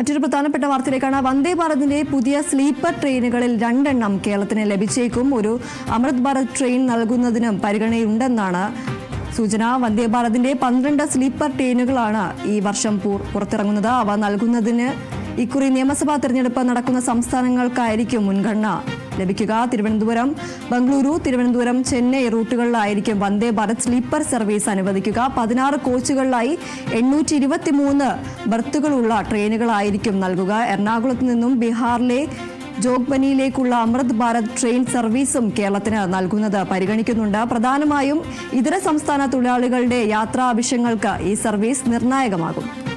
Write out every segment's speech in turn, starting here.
മറ്റൊരു പ്രധാനപ്പെട്ട വാർത്തയിലേക്കാണ്. വന്ദേ ഭാരതിന്റെ പുതിയ സ്ലീപ്പർ ട്രെയിനുകളിൽ രണ്ടെണ്ണം കേരളത്തിന് ലഭിച്ചേക്കും. ഒരു അമൃത് ഭാരത് ട്രെയിൻ നൽകുന്നതിനും പരിഗണനയുണ്ടെന്നാണ് സൂചന. വന്ദേ ഭാരതിന്റെ പന്ത്രണ്ട് സ്ലീപ്പർ ട്രെയിനുകളാണ് ഈ വർഷം പുറത്തിറങ്ങുന്നത്. അവ നൽകുന്നതിന് ഇക്കുറി നിയമസഭാ തെരഞ്ഞെടുപ്പ് നടക്കുന്ന സംസ്ഥാനങ്ങൾക്കായിരിക്കും മുൻഗണന. ലഭിക്കുക. തിരുവനന്തപുരം ബംഗളൂരു തിരുവനന്തപുരം ചെന്നൈ റൂട്ടുകളിലായിരിക്കും വന്ദേ ഭാരത് സ്ലീപ്പർ സർവീസ് അനുവദിക്കുക. പതിനാറ് കോച്ചുകളിലായി എണ്ണൂറ്റി ഇരുപത്തി മൂന്ന് ബർത്തുകളുള്ള ട്രെയിനുകളായിരിക്കും നൽകുക. എറണാകുളത്ത് നിന്നും ബീഹാറിലെ ജോഗ്ബനിയിലേക്കുള്ള അമൃത് ഭാരത് ട്രെയിൻ സർവീസും കേരളത്തിന് നൽകുന്നത് പരിഗണിക്കുന്നുണ്ട്. പ്രധാനമായും ഇതര സംസ്ഥാന തൊഴിലാളികളുടെ യാത്രാ ആവശ്യങ്ങൾക്ക് ഈ സർവീസ് നിർണായകമാകും.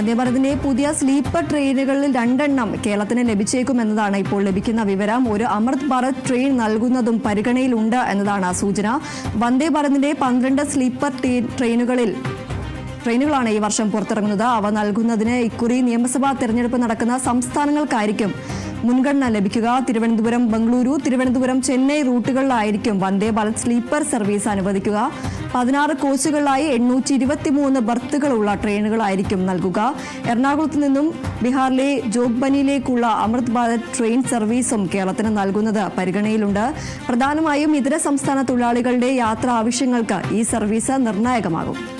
വന്ദേഭാരതിന്റെ പുതിയ സ്ലീപ്പർ ട്രെയിനുകളിൽ രണ്ടെണ്ണം കേരളത്തിന് ലഭിച്ചേക്കുമെന്നതാണ് ഇപ്പോൾ ലഭിക്കുന്ന വിവരം. ഒരു അമൃത് ഭാരത് ട്രെയിൻ നൽകുന്നതും പരിഗണനയിലുണ്ട് എന്നതാണ് സൂചന. വന്ദേ ഭാരതിന്റെ പന്ത്രണ്ട് സ്ലീപ്പർ ട്രെയിനുകളിൽ ട്രെയിനുകളാണ് ഈ വർഷം പുറത്തിറങ്ങുന്നത്. അവ നൽകുന്നതിന് ഇക്കുറി നിയമസഭാ തെരഞ്ഞെടുപ്പ് നടക്കുന്ന സംസ്ഥാനങ്ങൾക്കായിരിക്കും മുൻഗണന ലഭിക്കുക. തിരുവനന്തപുരം ബംഗളൂരു തിരുവനന്തപുരം ചെന്നൈ റൂട്ടുകളിലായിരിക്കും വന്ദേ ഭാരത് സ്ലീപ്പർ സർവീസ് അനുവദിക്കുക. പതിനാറ് കോച്ചുകളിലായി എണ്ണൂറ്റി ഇരുപത്തിമൂന്ന് ബർത്തുകളുള്ള ട്രെയിനുകളായിരിക്കും നൽകുക. എറണാകുളത്ത് നിന്നും ബീഹാറിലെ ജോഗ്ബനിയിലേക്കുള്ള അമൃത് ഭാരത് ട്രെയിൻ സർവീസും കേരളത്തിന് നൽകുന്നത് പരിഗണനയിലുണ്ട്. പ്രധാനമായും ഇതര സംസ്ഥാന തൊഴിലാളികളുടെ യാത്രാ ആവശ്യങ്ങൾക്ക് ഈ സർവീസ് നിർണായകമാകും.